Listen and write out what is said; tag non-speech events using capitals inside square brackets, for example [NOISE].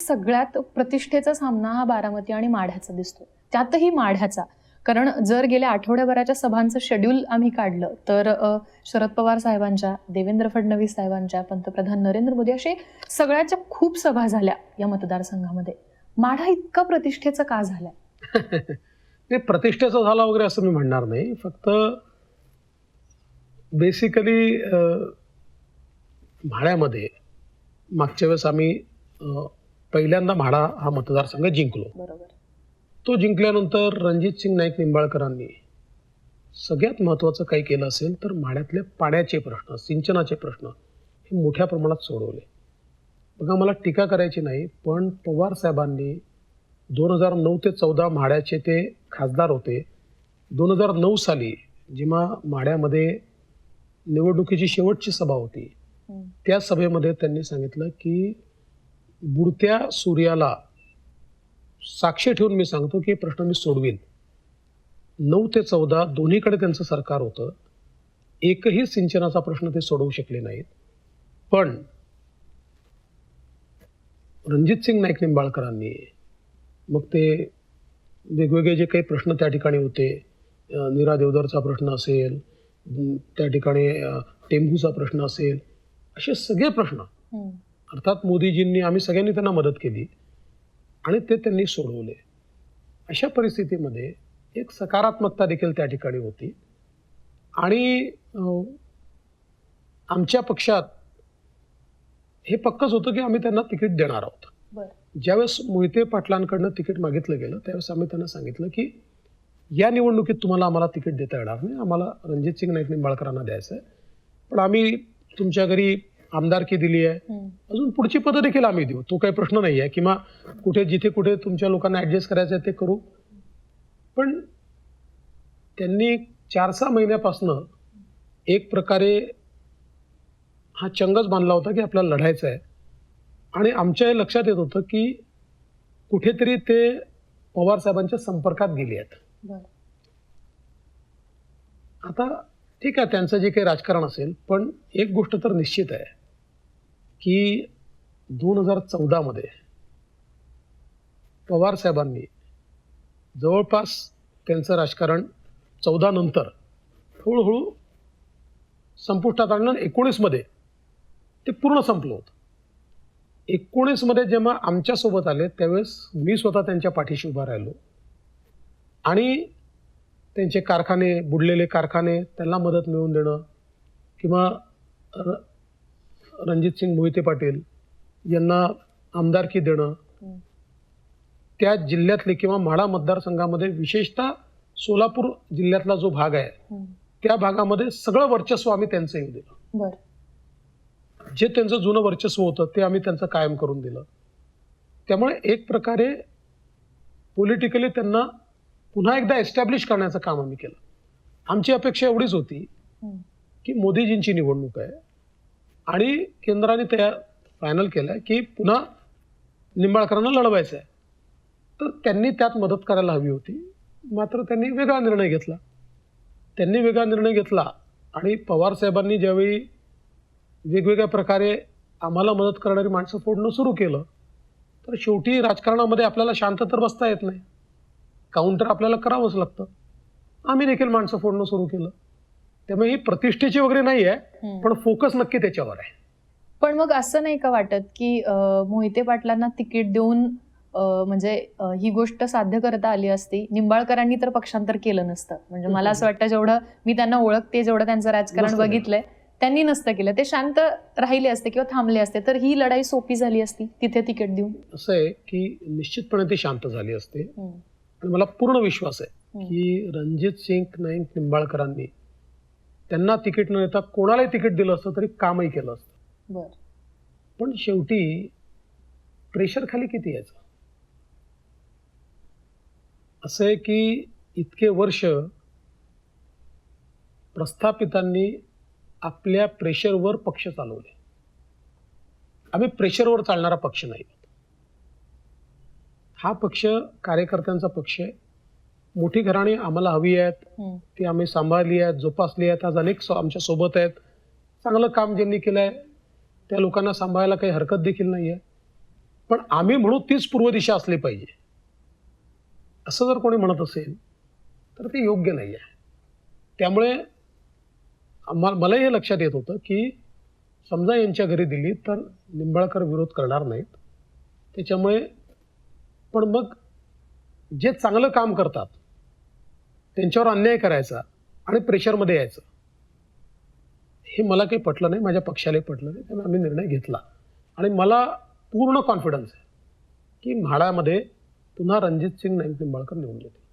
सगळ्यात प्रतिष्ठेचा सामना हा बारामती आणि माढ्याचा दिसतो. त्यातही माढ्याचा. कारण जर गेल्या आठवड्याभराच्या सभांचं शेड्यूल आम्ही काढलं तर शरद पवार साहेबांच्या देवेंद्र फडणवीस साहेबांच्या पंतप्रधान नरेंद्र मोदी असे सगळ्याच्या खूप सभा झाल्या या मतदारसंघामध्ये. माढा इतका प्रतिष्ठेचा का झालाय? [LAUGHS] ते प्रतिष्ठेचा झाला वगैरे असं मी म्हणणार नाही. फक्त बेसिकली म्हाड्यामध्ये मागच्या वेळेस आम्ही पहिल्यांदा म्हाडा हा मतदारसंघ जिंकलो. तो जिंकल्यानंतर रणजित सिंग नाईक निंबाळकरांनी सगळ्यात महत्त्वाचं काही केलं असेल तर म्हाड्यातले पाण्याचे प्रश्न सिंचनाचे प्रश्न हे मोठ्या प्रमाणात सोडवले. बघा मला टीका करायची नाही पण पवार साहेबांनी दोन हजार नऊ ते चौदा म्हाड्याचे ते खासदार होते. दोन हजार नऊ साली जेव्हा माढ्यामध्ये निवडणुकीची शेवटची सभा होती. त्या सभेमध्ये त्यांनी सांगितलं की बुडत्या सूर्याला साक्षी ठेवून मी सांगतो की हे प्रश्न मी सोडवीन. नऊ ते चौदा दोन्हीकडे त्यांचं सरकार होतं. एकही सिंचनाचा प्रश्न ते सोडवू शकले नाहीत. पण रणजित सिंग नाईक निंबाळकरांनी मग ते वेगवेगळे जे काही प्रश्न त्या ठिकाणी होते निरा नीरा देवधरचा प्रश्न असेल त्या ठिकाणी टेंभूचा प्रश्न असेल असे सगळे प्रश्न अर्थात मोदीजींनी आम्ही सगळ्यांनी त्यांना मदत केली आणि ते त्यांनी सोडवले. अशा परिस्थितीमध्ये एक सकारात्मकता देखील त्या ठिकाणी होती. आणि आमच्या पक्षात हे पक्कच होतं की आम्ही त्यांना तिकीट देणार आहोत. ज्यावेळेस मोहिते पाटलांकडनं तिकीट मागितलं गेलं त्यावेळेस आम्ही त्यांना सांगितलं की या निवडणुकीत तुम्हाला आम्हाला तिकीट देता येणार नाही आम्हाला रणजित सिंग नाईक निंबाळकरांना द्यायचं आहे पण आम्ही तुमच्या घरी आमदारकी दिली आहे. अजून पुढची पदं देखील आम्ही देऊ. तो काही प्रश्न नाही आहे किंवा कुठे जिथे कुठे तुमच्या लोकांना ॲडजस्ट करायचं आहे ते करू. पण त्यांनी चार सहा महिन्यापासनं एक प्रकारे हा चंगच बांधला होता की आपल्याला लढायचं आहे. आणि आमच्या लक्षात येत होतं की कुठेतरी ते पवार साहेबांच्या संपर्कात गेले आहेत. आता ठीक आहे त्यांचं जे काही राजकारण असेल पण एक गोष्ट तर निश्चित आहे. की दोन हजार चौदामध्ये पवार साहेबांनी जवळपास त्यांचं राजकारण चौदा नंतर हळूहळू संपुष्टात आणलं एकोणीसमध्ये ते पूर्ण संपलं होतं. एकोणीसमध्ये जेव्हा आमच्यासोबत आले त्यावेळेस मी स्वतः त्यांच्या पाठीशी उभा राहिलो. आणि त्यांचे कारखाने बुडलेले कारखाने त्यांना मदत मिळवून देणं किंवा र रणजित सिंग मोहिते पाटील यांना आमदारकी देणं. त्या जिल्ह्यातले किंवा म्हाडा मतदारसंघामध्ये विशेषतः सोलापूर जिल्ह्यातला जो भाग आहे. त्या भागामध्ये सगळं वर्चस्व आम्ही त्यांचं येऊ दिलं जे त्यांचं जुनं वर्चस्व होतं ते आम्ही त्यांचं कायम करून दिलं त्यामुळे एक प्रकारे पॉलिटिकली त्यांना पुन्हा एकदा एस्टॅब्लिश करण्याचं काम आम्ही केलं आमची अपेक्षा एवढीच होती. की मोदीजींची निवडणूक आहे आणि केंद्राने तयार फायनल केलं आहे की पुन्हा निंबाळकरांना लढवायचं आहे तर त्यांनी त्यात मदत करायला हवी होती. मात्र त्यांनी वेगळा निर्णय घेतला. त्यांनी वेगळा निर्णय घेतला आणि पवार साहेबांनी ज्यावेळी वेगवेगळ्या प्रकारे आम्हाला मदत करणारी माणसं फोडणं सुरू केलं तर शेवटी राजकारणामध्ये आपल्याला शांत तर बसता येत नाही. काउंटर आपल्याला करावंच लागतं. आम्ही देखील माणसं फोडणं सुरू केलं. त्यामुळे ही प्रतिष्ठेची वगैरे नाही आहे. पण फोकस नक्की त्याच्यावर आहे पण मग असं नाही का वाटत की मोहिते पाटलांना तिकीट देऊन म्हणजे ही गोष्ट साध्य करता आली असती निंबाळकरांनी तर पक्षांतर केलं नसतं म्हणजे मला असं वाटतं जेवढं मी त्यांना ओळखते जेवढं त्यांचं राजकारण. बघितलंय त्यांनी नसतं केलं ते शांत राहिले असते किंवा थांबले असते तर ही लढाई सोपी झाली असती तिथे तिकीट देऊन असं आहे की निश्चितपणे ते शांत झाले असते. आणि मला पूर्ण विश्वास आहे. की रणजित सिंग नाईक निंबाळकरांनी त्यांना तिकीट न देता कोणालाही तिकीट दिलं असतं तरी कामही केलं असतं. बरं. पण शेवटी प्रेशर खाली किती यायचं? असं आहे की इतके वर्ष प्रस्थापितांनी आपल्या प्रेशरवर पक्ष चालवले. आम्ही प्रेशरवर चालणारा पक्ष नाही. हा पक्ष कार्यकर्त्यांचा पक्ष आहे. मोठी घराणी आम्हाला हवी आहेत. ती आम्ही सांभाळली आहेत जोपासली आहेत. आज अनेक आमच्यासोबत आहेत. चांगलं काम ज्यांनी केलं आहे त्या लोकांना सांभाळायला काही हरकत देखील नाही आहे पण आम्ही म्हणू तीच पूर्व दिशा असली पाहिजे. असं जर कोणी म्हणत असेल तर ते योग्य नाही आहे त्यामुळे मलाही हे लक्षात येत होतं की समजा यांच्या घरी दिली तर निंबाळकर विरोध करणार नाहीत. त्याच्यामुळे पण मग जे चांगलं काम करतात त्यांच्यावर अन्याय करायचा आणि प्रेशरमध्ये यायचं. हे मला काही पटलं नाही माझ्या पक्षालाही पटलं नाही त्यामुळे आम्ही निर्णय घेतला. आणि मला पूर्ण कॉन्फिडन्स आहे की म्हाडामध्ये पुन्हा रणजित सिंग नाईक निंबाळकर निवडून येतील.